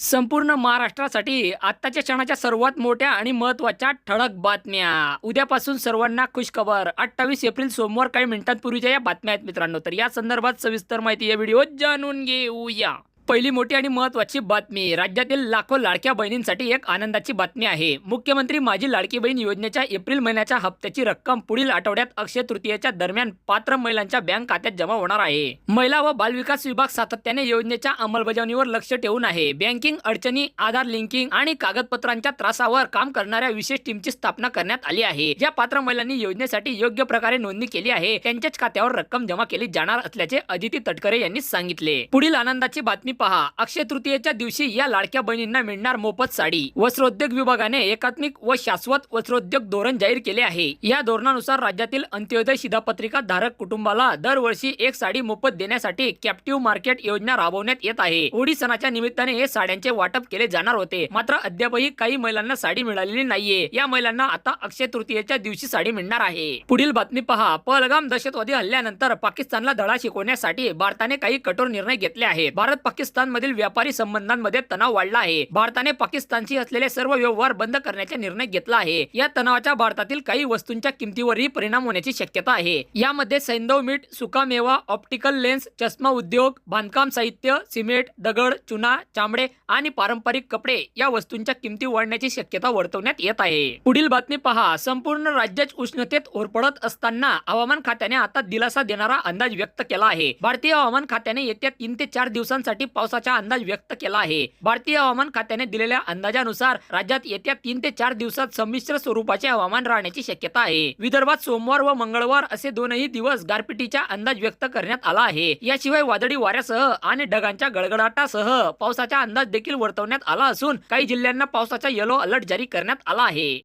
संपूर्ण महाराष्ट्रासाठी आत्ताच्या क्षणाच्या सर्वात मोठ्या आणि महत्त्वाच्या ठळक बातम्या. उद्यापासून सर्वांना खुशखबर. अठ्ठावीस एप्रिल सोमवार काही मिनिटांपूर्वीच्या या बातम्या आहेत मित्रांनो. तर या संदर्भात सविस्तर माहिती या व्हिडिओ जाणून घेऊया. पहिली मोठी आणि महत्वाची बातमी. राज्यातील लाखो लाडक्या बहिणींसाठी एक आनंदाची बातमी आहे. मुख्यमंत्री माझी लाडकी बहीण योजनेच्या एप्रिल महिन्याच्या हप्त्याची रक्कम पुढील आठवड्यात अक्षय तृतीयेच्या दरम्यान पात्र महिलांच्या बँक खात्यात जमा होणार आहे. महिला व बालविकास विभाग सातत्याने योजनेच्या अंमलबजावणीवर लक्ष ठेवून आहे. बँकिंग अडचणी आधार लिंकिंग आणि कागदपत्रांच्या त्रासावर काम करणाऱ्या विशेष टीमची स्थापना करण्यात आली आहे. ज्या पात्र महिलांनी योजनेसाठी योग्य प्रकारे नोंदणी केली आहे त्यांच्याच खात्यावर रक्कम जमा केली जाणार असल्याचे अदिती तटकरे यांनी सांगितले. पुढील आनंदाची बातमी पहा अक्षय तृतीयेच्या दिवशी या लाडक्या बहिणींना मिळणार मोफत साडी. वस्त्रोद्योग विभागाने एकात्मिक व शाश्वत वस्त्रोद्योग धोरण जाहीर केले आहे. या धोरणानुसार राज्यातील अंत्योदय शिधापत्रिका धारक कुटुंबाला दरवर्षी एक साडी मोफत देण्यासाठी कॅप्टिव्ह मार्केट योजना राबवण्यात येत आहे. होळी सणाच्या निमित्ताने हे साड्यांचे वाटप केले जाणार होते. मात्र अद्यापही काही महिलांना साडी मिळालेली नाहीये. या महिलांना आता अक्षय तृतीयेच्या दिवशी साडी मिळणार आहे. पुढील बातमी पहा. पहलगाम दहशतवादी हल्ल्यानंतर पाकिस्तानला धडा शिकवण्यासाठी भारताने काही कठोर निर्णय घेतले आहेत. भारत पाकिस्तान पाकिस्तानमधील व्यापारी संबंधांमध्ये तणाव वाढला आहे. भारताने पाकिस्तानशी असलेले सर्व व्यवहार बंद करण्याचा निर्णय घेतला आहे. या तणावाचा भारतातील काही वस्तूंच्या किमतीवरही परिणाम होण्याची शक्यता आहे. यामध्ये सैंदव मीठ सुकामेवा ऑप्टिकल लेन्स चष्मा उद्योग बांधकाम साहित्य सिमेंट दगड चुना चामडे आणि पारंपरिक कपडे या वस्तूंच्या किमती वाढण्याची शक्यता वर्तवण्यात येत आहे. पुढील बातमी पहा. संपूर्ण राज्यात उष्णतेत ओरपडत असताना हवामान खात्याने आता दिलासा देणारा अंदाज व्यक्त केला आहे. भारतीय हवामान खात्याने येत्या तीन ते चार दिवसांसाठी पावसाचा अंदाज व्यक्त केला आहे. भारतीय हवामान खात्याने दिलेल्या अंदाजानुसार राज्यात येत्या तीन ते चार दिवसात संमिश्र स्वरूपाचे हवामान राहण्याची शक्यता आहे. विदर्भात सोमवार व मंगळवार असे दोनही दिवस गारपिटीचा अंदाज व्यक्त करण्यात आला आहे. याशिवाय वादळी वाऱ्यासह आणि ढगांच्या गडगडाटासह पावसाचा अंदाज देखील वर्तवण्यात आला असून काही जिल्ह्यांना पावसाचा येलो अलर्ट जारी करण्यात आला आहे.